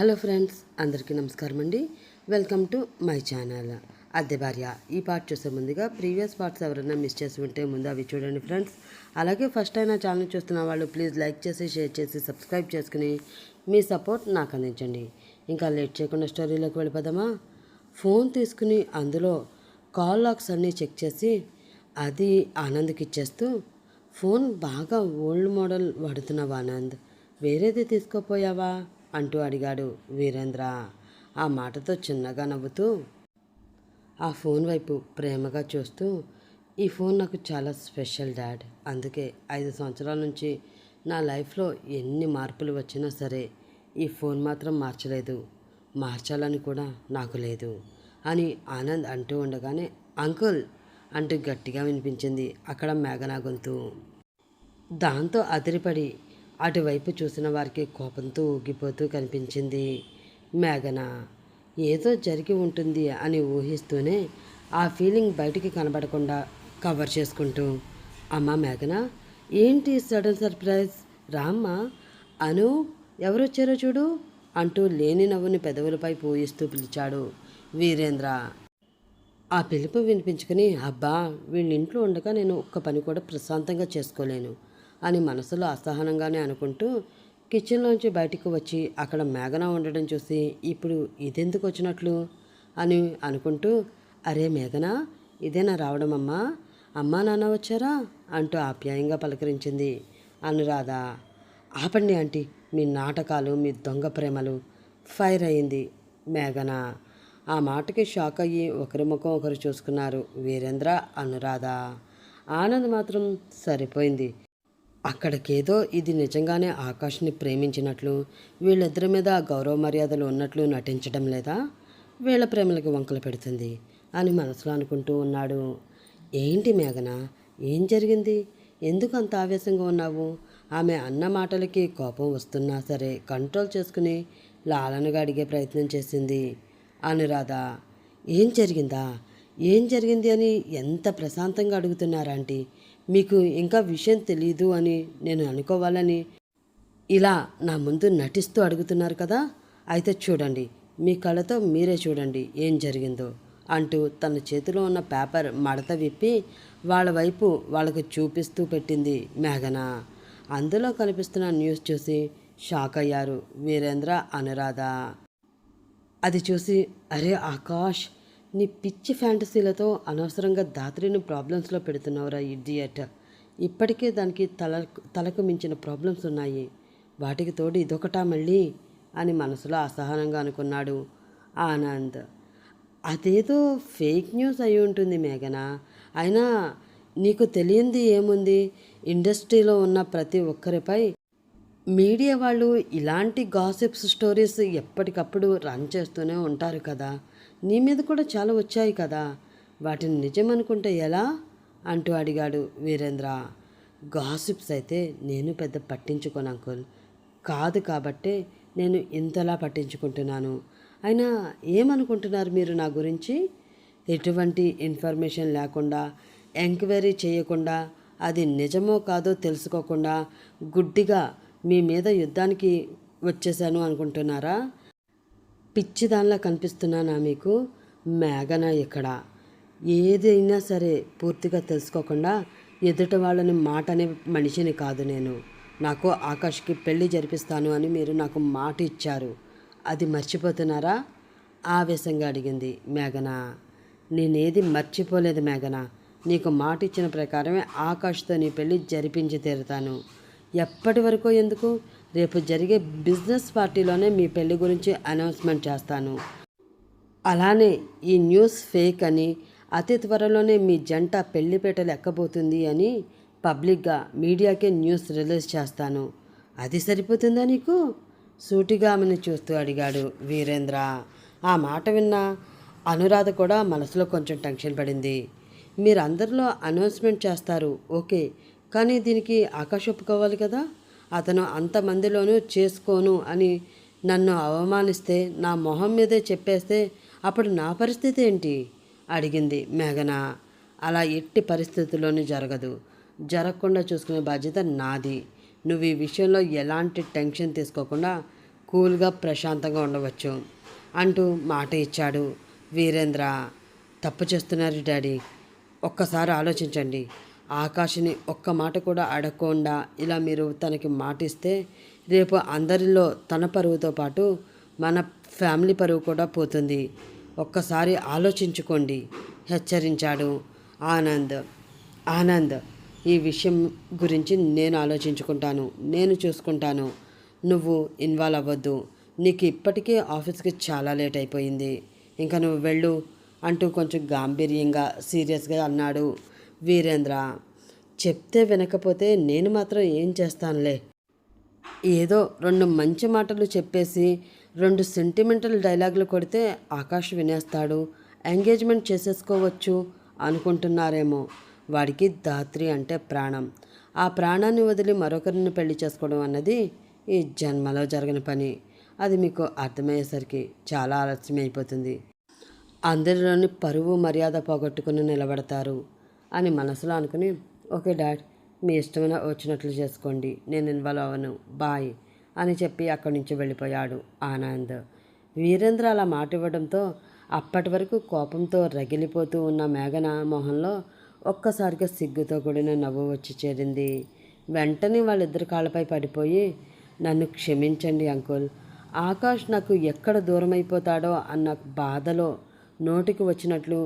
Hello friends అందరికీ నమస్కారం అండి. Welcome to my channel. అద్దె భార్య ఈ పార్ట్ చూసే ముందుగా ప్రీవియస్ పార్ట్స్ ఎవరైనా మిస్ చేసి ఉంటే ముందు అవి చూడండి ఫ్రెండ్స్. అలాగే ఫస్ట్ అయినా ఛానల్ చూస్తున్న వాళ్ళు ప్లీజ్ లైక్ చేసి షేర్ చేసి సబ్స్క్రైబ్ చేసుకుని మీ సపోర్ట్ నాకు అందించండి. ఇంకా లేట్ చేయకుండా స్టోరీలోకి వెళ్ళిపోదామా? ఫోన్ తీసుకుని అందులో కాల్ లాక్స్ అన్నీ చెక్ చేసి అది ఆనంద్కి ఇచ్చేస్తూ ఫోన్ బాగా ఓల్డ్ మోడల్ వాడుతున్నావా ఆనంద్? వేరేది తీసుకోపోయావా? అంటూ అడిగాడు వీరేంద్ర. ఆ మాటతో చిన్నగా నవ్వుతూ ఆ ఫోన్ వైపు ప్రేమగా చూస్తూ ఈ ఫోన్ నాకు చాలా స్పెషల్ డాడ్. అందుకే ఐదు సంవత్సరాల నుంచి నా లైఫ్లో ఎన్ని మార్పులు వచ్చినా సరే ఈ ఫోన్ మాత్రం మార్చలేదు. మార్చాలని కూడా నాకు లేదు అని ఆనంద్ అంటూ ఉండగానే అంకుల్ అంటూ గట్టిగా వినిపించింది అక్కడ మేఘనా గొంతు. దాంతో అదిరిపడి అటువైపు చూసిన వారికి కోపంతో ఊగిపోతూ కనిపించింది. మేఘన ఏదో జరిగి ఉంటుంది అని ఊహిస్తూనే ఆ ఫీలింగ్ బయటికి కనబడకుండా కవర్ చేసుకుంటూ అమ్మా మేఘన ఏంటి సడన్ సర్ప్రైజ్? రామ్మ అను ఎవరొచ్చారో చూడు అంటూ లేని నవ్వుని పెదవులపై పోయిస్తూ పిలిచాడు వీరేంద్ర. ఆ పిలుపు వినిపించుకుని అబ్బా వీళ్ళింట్లో ఉండగా నేను ఒక్క పని కూడా ప్రశాంతంగా చేసుకోలేను. అని మనసులో అసహనంగానే అనుకుంటూ కిచెన్లోంచి బయటకు వచ్చి అక్కడ మేఘన ఉండడం చూసి ఇప్పుడు ఇదెందుకు వచ్చినట్లు అని అనుకుంటూ అరే మేఘన ఇదేనా రావడం అమ్మా? అమ్మా నాన్న వచ్చారా? అంటూ ఆప్యాయంగా పలకరించింది అనురాధ. ఆపండి ఆంటీ మీ నాటకాలు మీ దొంగ ప్రేమలు ఫైర్ అయింది మేఘన. ఆ మాటకి షాక్ అయ్యి ఒకరి ముఖం ఒకరు చూసుకున్నారు వీరేంద్ర అనురాధ. ఆనంద్ మాత్రం సరిపోయింది. అక్కడికేదో ఇది నిజంగానే ఆకాష్ని ప్రేమించినట్లు వీళ్ళిద్దరి మీద గౌరవ మర్యాదలు ఉన్నట్లు నటించడం లేదా? వీళ్ళ ప్రేమలకి వంకలు పెడుతుంది అని మనసులో అనుకుంటూ ఉన్నాడు. ఏంటి మేఘన? ఏం జరిగింది? ఎందుకు అంత ఆవేశంగా ఉన్నావు? ఆమె అన్న మాటలకి కోపం వస్తున్నా సరే కంట్రోల్ చేసుకుని లాలనగా అడిగే ప్రయత్నం చేసింది అనురాధ. ఏం జరిగిందా? ఏం జరిగింది అని ఎంత ప్రశాంతంగా అడుగుతున్నారా ఆంటీ? మీకు ఇంకా విషయం తెలీదు అని నేను అనుకోవాలని ఇలా నా ముందు నటిస్తూ అడుగుతున్నారు కదా? అయితే చూడండి మీ కళ్ళతో మీరే చూడండి ఏం జరిగిందో అంటూ తన చేతిలో ఉన్న పేపర్ మడత విప్పి వాళ్ళ వైపు వాళ్ళకు చూపిస్తూ పెట్టింది మేఘన. అందులో కనిపిస్తున్న న్యూస్ చూసి షాక్ అయ్యారు వీరేంద్ర అనురాధ. అది చూసి అరే ఆకాష్ నీ పిచ్చి ఫ్యాంటసీలతో అనవసరంగా దాత్రిని ప్రాబ్లమ్స్లో పెడుతున్నావురా ఇడియట్. ఇప్పటికే దానికి తల తలకు మించిన ప్రాబ్లమ్స్ ఉన్నాయి. వాటికి తోడు ఇదొకటా మళ్ళీ? అని మనసులో అసహనంగా అనుకున్నాడు ఆనంద్. అదేదో ఫేక్ న్యూస్ అయి ఉంటుంది మేఘన. అయినా నీకు తెలియంది ఏముంది? ఇండస్ట్రీలో ఉన్న ప్రతి ఒక్కరిపై మీడియా వాళ్ళు ఇలాంటి గాసిప్స్ స్టోరీస్ ఎప్పటికప్పుడు రన్ చేస్తూనే ఉంటారు కదా. నీ మీద కూడా చాలా వచ్చాయి కదా. వాటిని నిజం అనుకుంటే ఎలా? అంటూ అడిగాడు వీరేంద్ర. గాసిప్స్ అయితే నేను పెద్ద పట్టించుకోను అంకుల్. కాదు కాబట్టే నేను ఇంతలా పట్టించుకుంటున్నాను. అయినా ఏమనుకుంటున్నారు మీరు నా గురించి? ఎటువంటి ఇన్ఫర్మేషన్ లేకుండా ఎంక్వైరీ చేయకుండా అది నిజమో కాదో తెలుసుకోకుండా గుడ్డిగా మీ మీద యుద్ధానికి వచ్చేసాను అనుకుంటున్నారా? పిచ్చిదానిలా కనిపిస్తున్నానా మీకు? మేఘన ఇక్కడ. ఏదైనా సరే పూర్తిగా తెలుసుకోకుండా ఎదుటి వాళ్ళని మాట అనే మనిషిని కాదు నేను. నాకు ఆకాష్కి పెళ్ళి జరిపిస్తాను అని మీరు నాకు మాట ఇచ్చారు. అది మర్చిపోతున్నారా? ఆవేశంగా అడిగింది మేఘన. నేనేది మర్చిపోలేదు మేఘన. నీకు మాట ఇచ్చిన ప్రకారమే ఆకాష్తో నీ పెళ్ళి జరిపించి తీరుతాను. ఎప్పటి వరకు ఎందుకు? రేపు జరిగే బిజినెస్ పార్టీలోనే మీ పెళ్ళి గురించి అనౌన్స్మెంట్ చేస్తాను. అలానే ఈ న్యూస్ ఫేక్ అని అతి త్వరలోనే మీ జంట పెళ్ళిపేటలు ఎక్కబోతుంది అని పబ్లిక్గా మీడియాకే న్యూస్ రిలీజ్ చేస్తాను. అది సరిపోతుందా నీకు? సూటిగా ఆమెను చూస్తూ అడిగాడు వీరేంద్ర. ఆ మాట విన్న అనురాధ కూడా మనసులో కొంచెం టెన్షన్ పడింది. మీరందరిలో అనౌన్స్మెంట్ చేస్తారు. ఓకే. కానీ దీనికి ఆకాశ ఒప్పుకోవాలి కదా. అతను అంతమందిలోనూ చేసుకోను అని నన్ను అవమానిస్తే నా మొహం మీదే చెప్పేస్తే అప్పుడు నా పరిస్థితి ఏంటి? అడిగింది మేఘన. అలా ఎట్టి పరిస్థితుల్లోనూ జరగదు. జరగకుండా చూసుకునే బాధ్యత నాది. నువ్వు ఈ విషయంలో ఎలాంటి టెన్షన్ తీసుకోకుండా కూల్గా ప్రశాంతంగా ఉండవచ్చు అంటూ మాట ఇచ్చాడు వీరేంద్ర. తప్పు చేస్తున్నారు డాడీ. ఒక్కసారి ఆలోచించండి. ఆకాష్ని ఒక్క మాట కూడా అడగకుండా ఇలా మీరు తనకి మాటిస్తే రేపు అందరిలో తన పరువుతో పాటు మన ఫ్యామిలీ పరువు కూడా పోతుంది. ఒక్కసారి ఆలోచించుకోండి. హెచ్చరించాడు ఆనంద్. ఆనంద్ ఈ విషయం గురించి నేను ఆలోచించుకుంటాను. నేను చూసుకుంటాను. నువ్వు ఇన్వాల్వ్ అవ్వద్దు. నీకు ఇప్పటికే ఆఫీస్కి చాలా లేట్ అయిపోయింది. ఇంకా నువ్వు వెళ్ళు అంటూ కొంచెం గాంభీర్యంగా సీరియస్గా అన్నాడు వీరేంద్ర చెప్తే వినకపోతే నేను మాత్రం ఏం చేస్తానులే. ఏదో రెండు మంచి మాటలు చెప్పేసి రెండు సెంటిమెంటల్ డైలాగులు కొడితే ఆకాష్ వినేస్తాడు. ఎంగేజ్మెంట్ చేసేసుకోవచ్చు అనుకుంటున్నారేమో. వాడికి దాత్రి అంటే ప్రాణం. ఆ ప్రాణాన్ని వదిలి మరొకరిని పెళ్ళి చేసుకోవడం అన్నది ఈ జన్మలో జరగని పని. అది మీకు అర్థమయ్యేసరికి చాలా ఆలస్యం అయిపోతుంది అందరిలోని పరువు మర్యాద పోగొట్టుకుని నిలబడతారు. అని మనసులో అనుకుని ఓకే డాడ్ మీ ఇష్టమైన వచ్చినట్లు చేసుకోండి. నేను ఇన్వాల్వ్ అవ్వను. బాయ్ అని చెప్పి అక్కడి నుంచి వెళ్ళిపోయాడు ఆనంద్. వీరేంద్ర అలా మాట ఇవ్వడంతో అప్పటి వరకు కోపంతో రగిలిపోతూ ఉన్న మేఘన మొహంలో ఒక్కసారిగా సిగ్గుతో కూడిన నవ్వు వచ్చి చేరింది. వెంటనే వాళ్ళిద్దరు కాళ్ళపై పడిపోయి నన్ను క్షమించండి అంకుల్. ఆకాష్ నాకు ఎక్కడ దూరం అయిపోతాడో అన్న బాధలో నోటికి వచ్చినట్లు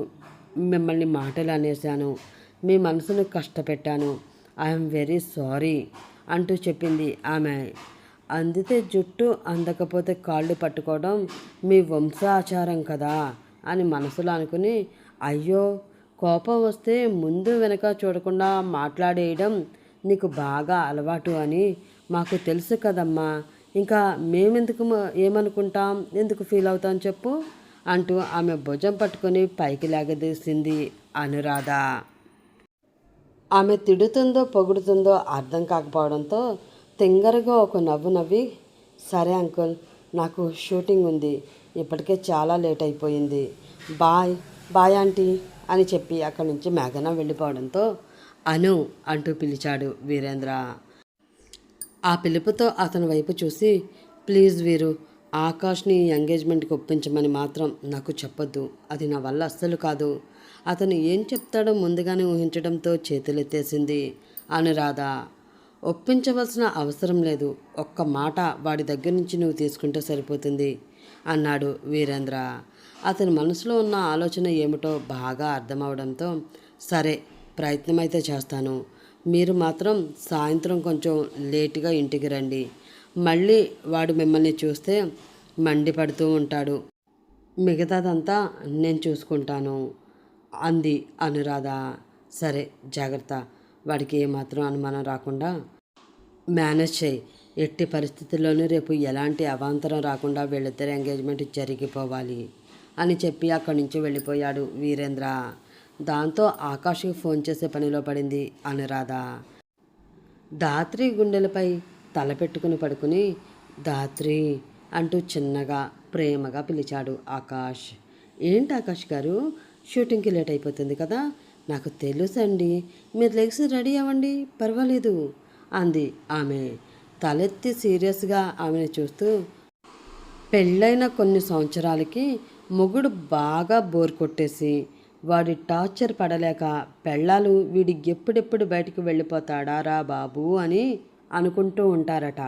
మిమ్మల్ని మాటలు అనేశాను మీ మనసును కష్టపెట్టాను. ఐఎమ్ వెరీ సారీ అంటూ చెప్పింది ఆమె. అందితే జుట్టు అందకపోతే కాళ్ళు పట్టుకోవడం మీ వంశాచారం కదా అని మనసులో అనుకుని అయ్యో కోపం వస్తే ముందు వెనక చూడకుండా మాట్లాడేయడం నీకు బాగా అలవాటు అని మాకు తెలుసు కదమ్మా. ఇంకా మేమెందుకు ఏమనుకుంటాం? ఎందుకు ఫీల్ అవుతాం చెప్పు. అంటూ ఆమె భుజం పట్టుకొని పైకి లాగదీసింది అనురాధ. ఆమె తిడుతుందో పొగుడుతుందో అర్థం కాకపోవడంతో తింగరగా ఒక నవ్వు నవ్వి సరే అంకుల్ నాకు షూటింగ్ ఉంది. ఇప్పటికే చాలా లేట్ అయిపోయింది. బాయ్ బాయ్ ఆంటీ అని చెప్పి అక్కడి నుంచి మేఘన వెళ్ళిపోవడంతో అను అంటూ పిలిచాడు వీరేంద్ర. ఆ పిలుపుతో అతని వైపు చూసి ప్లీజ్ వీరు ఆకాష్ని ఎంగేజ్మెంట్కి ఒప్పించమని మాత్రం నాకు చెప్పొద్దు. అది నా వల్ల అస్సలు కాదు. అతను ఏం చెప్తాడో ముందుగానే ఊహించడంతో చేతులెత్తేసింది అనురాధ ఒప్పించవలసిన అవసరం లేదు. ఒక్క మాట వాడి దగ్గర నుంచి నువ్వు తీసుకుంటే సరిపోతుంది అన్నాడు వీరేంద్ర. అతని మనసులో ఉన్న ఆలోచన ఏమిటో బాగా అర్థమవడంతో సరే ప్రయత్నం అయితే చేస్తాను. మీరు మాత్రం సాయంత్రం కొంచెం లేటుగా ఇంటికి రండి. మళ్ళీ వాడు మిమ్మల్ని చూస్తే మండిపడుతూ ఉంటాడు. మిగతాదంతా నేను చూసుకుంటాను అంది అనురాధ. సరే జాగ్రత్త. వాడికి ఏమాత్రం అనుమానం రాకుండా మేనేజ్ చేయి. ఎట్టి పరిస్థితుల్లోనూ రేపు ఎలాంటి అవాంతరం రాకుండా వీళ్ళిద్దరి ఎంగేజ్మెంట్ జరిగిపోవాలి అని చెప్పి అక్కడి నుంచి వెళ్ళిపోయాడు వీరేంద్ర. దాంతో ఆకాష్కి ఫోన్ చేసే పనిలో పడింది అనురాధ. దాత్రి గుండెలపై తల పెట్టుకుని పడుకుని దాత్రి అంటూ చిన్నగా ప్రేమగా పిలిచాడు ఆకాష్. ఏంటి ఆకాష్ గారు? షూటింగ్కి లేట్ అయిపోతుంది కదా? నాకు తెలుసండి. మీరు లెగ్స్ రెడీ అవ్వండి. పర్వాలేదు అంది ఆమె. తలెత్తి సీరియస్గా ఆమెను చూస్తూ పెళ్ళైన కొన్ని సంవత్సరాలకి మొగుడు బాగా బోర్ కొట్టేసి వాడి టార్చర్ పడలేక పెళ్ళాలు వీడి ఎప్పుడెప్పుడు బయటికి వెళ్ళిపోతాడా రా బాబు అని అనుకుంటూ ఉంటారట.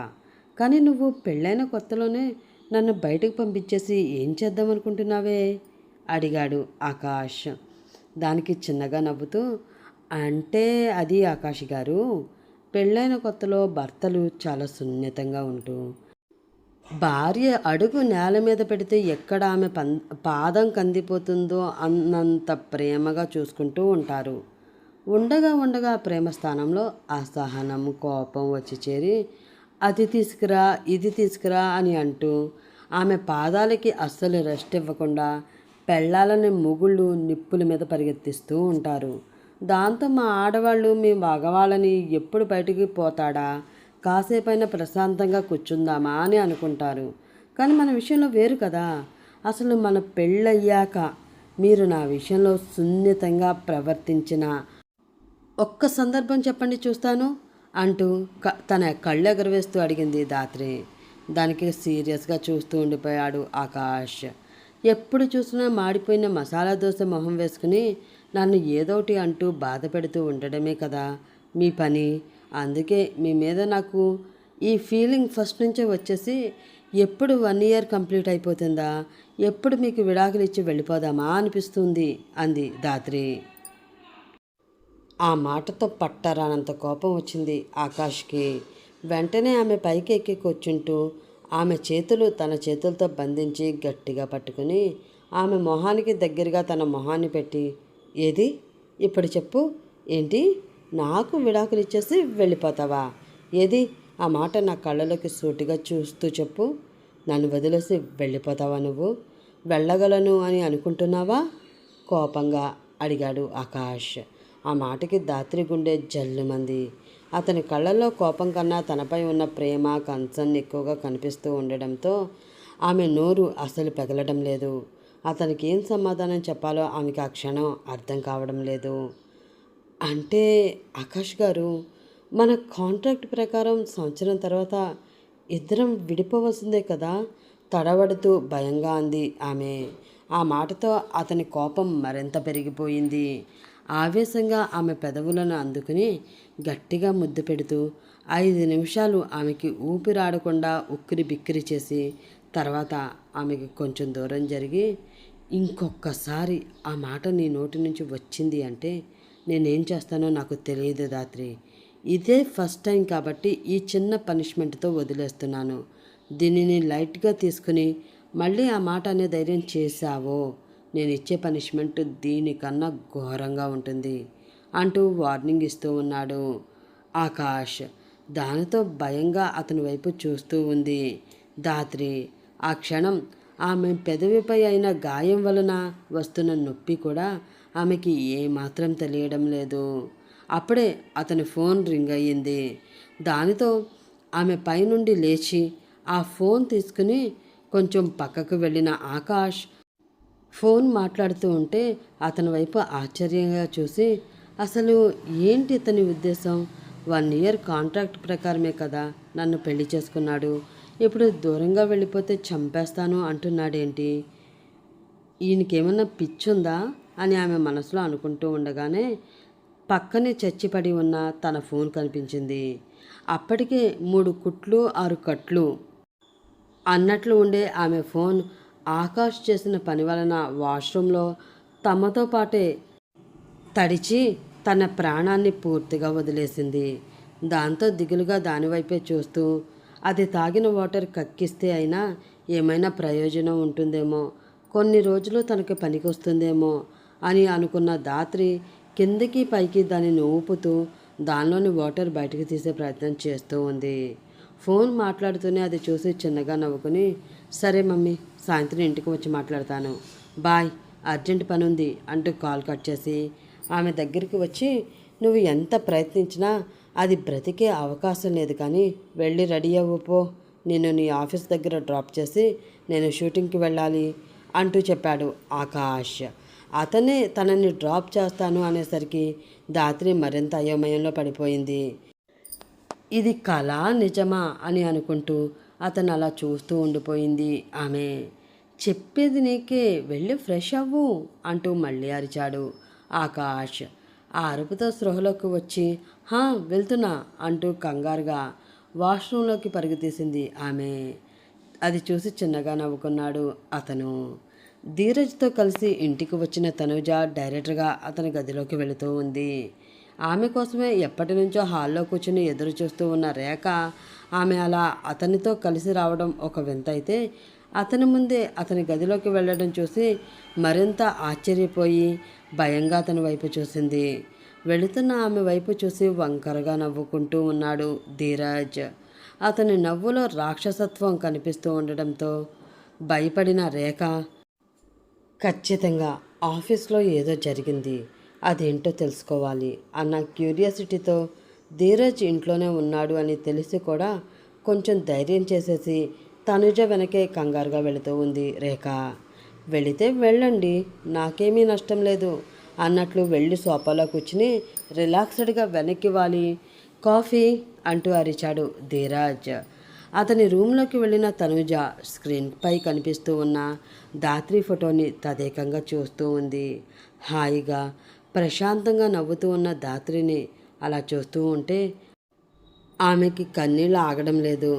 కానీ నువ్వు పెళ్ళైన కొత్తలోనే నన్ను బయటకు పంపించేసి ఏం చేద్దాం అనుకుంటున్నావే? అడిగాడు ఆకాష్. దానికి చిన్నగా నవ్వుతూ అంటే అది ఆకాష్ గారు పెళ్ళైన కొత్తలో భర్తలు చాలా సున్నితంగా ఉంటూ భార్య అడుగు నేల మీద పెడితే ఎక్కడ ఆమె పం పాదం కందిపోతుందో అన్నంత ప్రేమగా చూసుకుంటూ ఉంటారు. ఉండగా ఉండగా ప్రేమస్థానంలో ప్రేమ స్థానంలో అసహనం కోపం వచ్చి చేరి అది తీసుకురా ఇది తీసుకురా అని అంటూ ఆమె పాదాలకి అస్సలు రెస్ట్ ఇవ్వకుండా పెళ్ళాలని మొగుళ్ళు నిప్పుల మీద పరిగెత్తిస్తూ ఉంటారు. దాంతో మా ఆడవాళ్ళు మీ మగవాళ్ళని ఎప్పుడు బయటికి పోతాడా? కాసేపైనా ప్రశాంతంగా కూర్చుందామా అని అనుకుంటారు. కానీ మన విషయంలో వేరు కదా. అసలు మన పెళ్ళయ్యాక మీరు నా విషయంలో సున్నితంగా ప్రవర్తించిన ఒక్క సందర్భం చెప్పండి చూస్తాను అంటూ క తన కళ్ళు ఎగరవేస్తూ అడిగింది దాత్రి. దానికి సీరియస్గా చూస్తూ ఉండిపోయాడు ఆకాష్. ఎప్పుడు చూసినా మాడిపోయిన మసాలా దోశ మొహం వేసుకుని నన్ను ఏదోటి అంటూ బాధ పెడుతూ ఉండడమే కదా మీ పని. అందుకే మీ మీద నాకు ఈ ఫీలింగ్ ఫస్ట్ నుంచే వచ్చేసి ఎప్పుడు వన్ ఇయర్ కంప్లీట్ అయిపోతుందా? ఎప్పుడు మీకు విడాకులు ఇచ్చి వెళ్ళిపోదామా అనిపిస్తుంది అంది దాత్రి. ఆ మాటతో పట్టరానంత కోపం వచ్చింది ఆకాష్కి. వెంటనే ఆమె పైకి ఎక్కి కూర్చుంటూ ఆమె చేతులు తన చేతులతో బంధించి గట్టిగా పట్టుకుని ఆమె మొహానికి దగ్గరగా తన మొహాన్ని పెట్టి ఏది? ఇప్పుడు చెప్పు. ఏంటి? నాకు విడాకులు ఇచ్చేసి వెళ్ళిపోతావా? ఏది? ఆ మాట నా కళ్ళలోకి సూటిగా చూస్తూ చెప్పు. నన్ను వదిలేసి వెళ్ళిపోతావా నువ్వు? వెళ్ళగలను అని అనుకుంటున్నావా? కోపంగా అడిగాడు ఆకాష్. ఆ మాటకి దాత్రి గుండె జల్లుమంది. అతని కళ్ళల్లో కోపం కన్నా తనపై ఉన్న ప్రేమ కన్సర్న్ ఎక్కువగా కనిపిస్తూ ఉండడంతో ఆమె నోరు అసలు పెగలడం లేదు. అతనికి ఏం సమాధానం చెప్పాలో ఆమెకి ఆ క్షణం అర్థం కావడం లేదు. అంటే ఆకాష్ గారు మన కాంట్రాక్ట్ ప్రకారం సంవత్సరం తర్వాత ఇద్దరం విడిపోవలసిందే కదా? తడబడుతూ భయంగా అంది ఆమె. ఆ మాటతో అతని కోపం మరింత పెరిగిపోయింది. ఆవేశంగా ఆమె పెదవులను అందుకుని గట్టిగా ముద్దు పెడుతూ ఐదు నిమిషాలు ఆమెకి ఊపిరాడకుండా ఉక్కిరి బిక్కిరి చేసి తర్వాత ఆమెకి కొంచెం దూరం జరిగి ఇంకొకసారి ఆ మాట నీ నోటి నుంచి వచ్చింది అంటే నేనేం చేస్తానో నాకు తెలియదు దాత్రి. ఇదే ఫస్ట్ టైం కాబట్టి ఈ చిన్న పనిష్మెంట్తో వదిలేస్తున్నాను. దీనిని లైట్గా తీసుకుని మళ్ళీ ఆ మాట అనే ధైర్యం చేశావో? నేను ఇచ్చే పనిష్మెంట్ దీనికన్నా ఘోరంగా ఉంటుంది అంటూ వార్నింగ్ ఇస్తూ ఉన్నాడు ఆకాష్. దానితో భయంగా అతని వైపు చూస్తూ ఉంది. దాత్రి ఆ క్షణం ఆమె పెదవిపై అయిన గాయం వలన వస్తున్న నొప్పి కూడా ఆమెకి ఏమాత్రం తెలియడం లేదు. అప్పుడే అతని ఫోన్ రింగ్ అయ్యింది. దానితో ఆమె పైనుండి లేచి ఆ ఫోన్ తీసుకుని కొంచెం పక్కకు వెళ్ళిన ఆకాష్ ఫోన్ మాట్లాడుతూ ఉంటే అతని వైపు ఆశ్చర్యంగా చూసి అసలు ఏంటి ఇతని ఉద్దేశం? వన్ ఇయర్ కాంట్రాక్ట్ ప్రకారమే కదా నన్ను పెళ్ళి చేసుకున్నాడు. ఇప్పుడు దూరంగా వెళ్ళిపోతే చంపేస్తాను అంటున్నాడేంటి? ఈయనకేమన్నా పిచ్చుందా? అని ఆమె మనసులో అనుకుంటూ ఉండగానే పక్కనే చచ్చిపడి ఉన్న తన ఫోన్ కనిపించింది. అప్పటికే మూడు కుట్లు ఆరు కట్లు అన్నట్లు ఉండే ఆమె ఫోన్ ఆకాష్ చేసిన పని వలన వాష్రూంలో తమతో పాటే తడిచి తన ప్రాణాన్ని పూర్తిగా వదిలేసింది. దాంతో దిగులుగా దానివైపే చూస్తూ అది తాగిన వాటర్ కక్కిస్తే అయినా ఏమైనా ప్రయోజనం ఉంటుందేమో కొన్ని రోజులు తనకి పనికొస్తుందేమో అని అనుకున్న దాత్రి కిందకి పైకి దానిని ఊపుతూ దానిలోని వాటర్ బయటకు తీసే ప్రయత్నం చేస్తూ ఉంది. ఫోన్ మాట్లాడుతూనే అది చూసి చిన్నగా నవ్వుకుని సరే మమ్మీ సాయంత్రం ఇంటికి వచ్చి మాట్లాడతాను. బాయ్ అర్జెంట్ పని ఉంది అంటూ కాల్ కట్ చేసి ఆమె దగ్గరికి వచ్చి నువ్వు ఎంత ప్రయత్నించినా అది బ్రతికే అవకాశం లేదు కానీ వెళ్ళి రెడీ అవ్వపో నేను నీ ఆఫీస్ దగ్గర డ్రాప్ చేసి నేను షూటింగ్కి వెళ్ళాలి అంటూ చెప్పాడు ఆకాష్. అతనే తనని డ్రాప్ చేస్తాను అనేసరికి దాత్రి మరింత అయోమయంలో పడిపోయింది. ఇది కళ నిజమా అని అనుకుంటూ అతను అలా చూస్తూ ఉండిపోయింది. ఆమె చెప్పేది నీకే వెళ్ళి ఫ్రెష్ అవ్వు అంటూ మళ్ళీ అరిచాడు ఆకాష్. ఆ అరుపుతో స్పృహలోకి వచ్చి హా వెళ్తున్నా అంటూ కంగారుగా వాష్రూంలోకి పరుగుతీసింది ఆమె. అది చూసి చిన్నగా నవ్వుకున్నాడు అతను. ధీరజ్తో కలిసి ఇంటికి వచ్చిన తనుజ డైరెక్టర్గా అతని గదిలోకి వెళుతూ ఉంది. ఆమె కోసమే ఎప్పటి నుంచో హాల్లో కూర్చుని ఎదురు చూస్తూ ఉన్న రేఖ ఆమె అలా అతనితో కలిసి రావడం ఒక వింత అయితే అతని ముందే అతని గదిలోకి వెళ్ళడం చూసి మరింత ఆశ్చర్యపోయి భయంగా అతని వైపు చూసింది. వెళుతున్న ఆమె వైపు చూసి వంకరగా నవ్వుకుంటూ ఉన్నాడు ధీరాజ్. అతని నవ్వులో రాక్షసత్వం కనిపిస్తూ ఉండడంతో భయపడిన రేఖ ఖచ్చితంగా ఆఫీస్లో ఏదో జరిగింది. అదేంటో తెలుసుకోవాలి అన్న క్యూరియాసిటీతో ధీరజ్ ఇంట్లోనే ఉన్నాడు అని తెలిసి కూడా కొంచెం ధైర్యం చేసేసి తనుజ వెనకే కంగారుగా వెళుతూ ఉంది. రేఖ వెళితే వెళ్ళండి నాకేమీ నష్టం లేదు అన్నట్లు వెళ్ళి సోఫాలో కూర్చుని రిలాక్స్డ్గా వెనక్కి వాలి. కాఫీ అంటూ అరిచాడు ధీరాజ్. అతని రూమ్లోకి వెళ్ళిన తనుజ స్క్రీన్పై కనిపిస్తూ ఉన్న దాత్రి ఫోటోని తదేకంగా చూస్తూ ఉంది. హాయిగా ప్రశాంతంగా నవ్వుతూ ఉన్న దాత్రిని అలా చూస్తూ ఉంటే ఆమెకి కన్నీళ్ళు ఆగడం లేదు.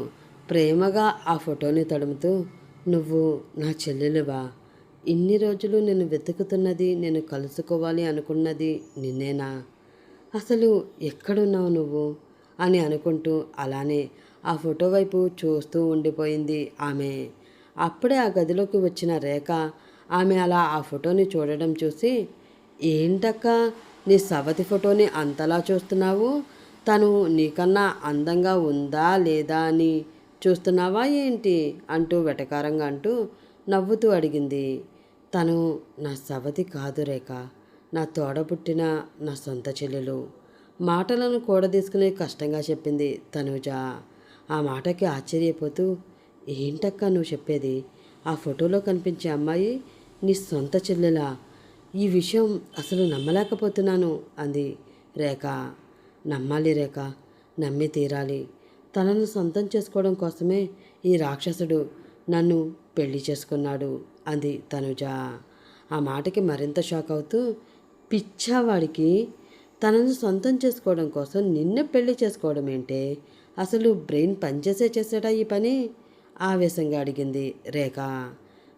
ప్రేమగా ఆ ఫోటోని తడుముతూ నువ్వు నా చెల్లెలువా? ఇన్ని రోజులు నేను వెతుకుతున్నది నేను కలుసుకోవాలి అనుకున్నది నిన్నేనా? అసలు ఎక్కడున్నావు నువ్వు? అని అనుకుంటూ అలానే ఆ ఫోటో వైపు చూస్తూ ఉండిపోయింది ఆమె. అప్పుడే ఆ గదిలోకి వచ్చిన రేఖ ఆమె అలా ఆ ఫోటోని చూడడం చూసి ఏంటక్క? నీ సవతి ఫోటోని అంతలా చూస్తున్నావు? తను నీకన్నా అందంగా ఉందా లేదా అని చూస్తున్నావా ఏంటి? అంటూ వెటకారంగా అంటూ నవ్వుతూ అడిగింది. తను నా సవతి కాదు రేఖ. నా తోడబుట్టిన నా సొంత చెల్లెలు. మాటలను కూడదీసుకుని కష్టంగా చెప్పింది తనుజ. ఆ మాటకి ఆశ్చర్యపోతూ ఏంటక్క నువ్వు చెప్పేది? ఆ ఫోటోలో కనిపించే అమ్మాయి నీ సొంత చెల్లెలా? ఈ విషయం అసలు నమ్మలేకపోతున్నాను అంది రేఖ. నమ్మాలి రేఖ. నమ్మి తీరాలి. తనను సొంతం చేసుకోవడం కోసమే ఈ రాక్షసుడు నన్ను పెళ్ళి చేసుకున్నాడు అంది తనుజ. ఆ మాటకి మరింత షాక్ అవుతూ పిచ్చావాడికి తనను సొంతం చేసుకోవడం కోసం నిన్నే పెళ్ళి చేసుకోవడం ఏంటే? అసలు బ్రెయిన్ పనిచేసే చేసాడా ఈ పని? ఆవేశంగా అడిగింది రేఖ.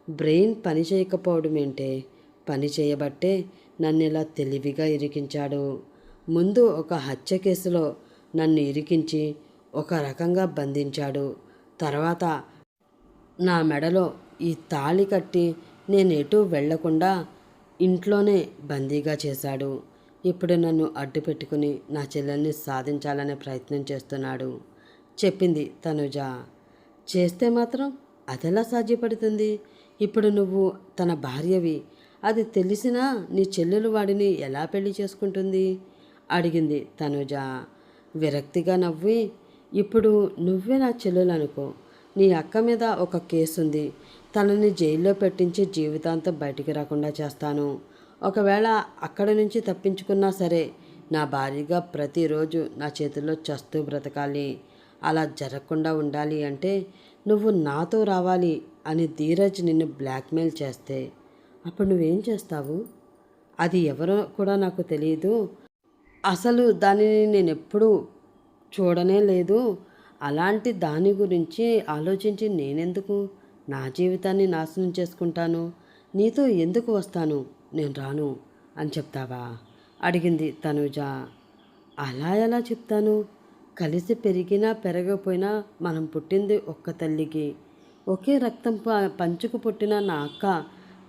బ్రెయిన్ పని చేయకపోవడం ఏంటే? పని చేయబట్టే నన్ను ఇలా తెలివిగా ఇరికించాడు. ముందు ఒక హత్య కేసులో నన్ను ఇరికించి ఒక రకంగా బంధించాడు. తర్వాత నా మెడలో ఈ తాళి కట్టి నేను ఎటు వెళ్ళకుండా ఇంట్లోనే బందీగా చేశాడు. ఇప్పుడు నన్ను అడ్డు పెట్టుకుని నా చెల్లెల్ని సాధించాలనే ప్రయత్నం చేస్తున్నాడు. చెప్పింది తనుజ. చేస్తే మాత్రం అదెలా సాధ్యపడుతుంది? ఇప్పుడు నువ్వు తన భార్యవి అది తెలిసినా నీ చెల్లెలు వాడిని ఎలా పెళ్ళి చేసుకుంటుంది? అడిగింది తనుజ. విరక్తిగా నవ్వి ఇప్పుడు నువ్వే నా చెల్లెలు అనుకో నీ అక్క మీద ఒక కేసు ఉంది తనని జైల్లో పెట్టించి జీవితాంతం బయటికి రాకుండా చేస్తాను. ఒకవేళ అక్కడ నుంచి తప్పించుకున్నా సరే నా భార్యగా ప్రతిరోజు నా చేతుల్లో చస్తూ బ్రతకాలి. అలా జరగకుండా ఉండాలి అంటే నువ్వు నాతో రావాలి అని ధీరజ్ నిన్ను బ్లాక్మెయిల్ చేస్తే. అప్పుడు నువ్వేం చేస్తావు? అది ఎవరో కూడా నాకు తెలియదు అసలు దానిని నేను ఎప్పుడూ చూడనే లేదు. అలాంటి దాని గురించి ఆలోచించి నేనెందుకు? నా జీవితాన్ని నాశనం చేసుకుంటాను. నీతో ఎందుకు వస్తాను? నేను రాను అని చెప్తావా? అడిగింది తనుజ. అలా ఎలా చెప్తాను? కలిసి పెరిగినా పెరగకపోయినా మనం పుట్టింది ఒక్క తల్లికి. ఒకే రక్తం ప పంచుకు పుట్టిన నా అక్క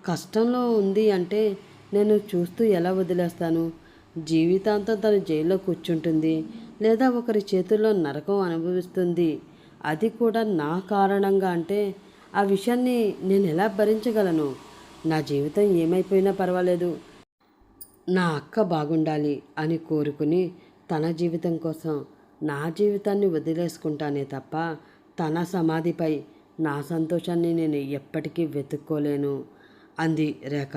కష్టంలో ఉంది అంటే నేను చూస్తూ ఎలా వదిలేస్తాను? జీవితాంతం తన జైల్లో కూర్చుంటుంది లేదా ఒకరి చేతుల్లో నరకం అనుభవిస్తుంది. అది కూడా నా కారణంగా అంటే ఆ విషయాన్ని నేను ఎలా భరించగలను? నా జీవితం ఏమైపోయినా పర్వాలేదు. నా అక్క బాగుండాలి అని కోరుకుని తన జీవితం కోసం నా జీవితాన్ని వదిలేసుకుంటానే తప్ప తన సమాధిపై నా సంతోషాన్ని నేను ఎప్పటికీ వెతుక్కోలేను. అంది రేఖ.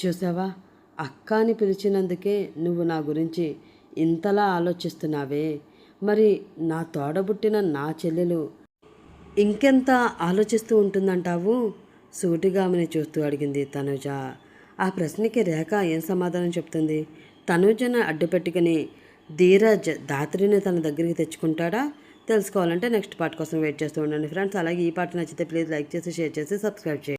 చూసావా? అక్క అని పిలిచినందుకే నువ్వు నా గురించి ఇంతలా ఆలోచిస్తున్నావే. మరి నా తోడబుట్టిన నా చెల్లెలు ఇంకెంత ఆలోచిస్తూ ఉంటుందంటావు? సూటిగామని చూస్తూ అడిగింది తనుజ. ఆ ప్రశ్నకి రేఖ ఏం సమాధానం చెప్తుంది? తనుజను అడ్డుపెట్టుకుని ధీరజ్ దాత్రిని తన దగ్గరికి తెచ్చుకుంటాడా? తెలుసుకోవాలంటే నెక్స్ట్ పార్ట్ కోసం వెయిట్ చేస్తూ ఉండండి ఫ్రెండ్స్. అలాగే ఈ పార్ట్ నచ్చితే ప్లీజ్ లైక్ చేసి షేర్ చేసి సబ్స్క్రైబ్ చేయండి.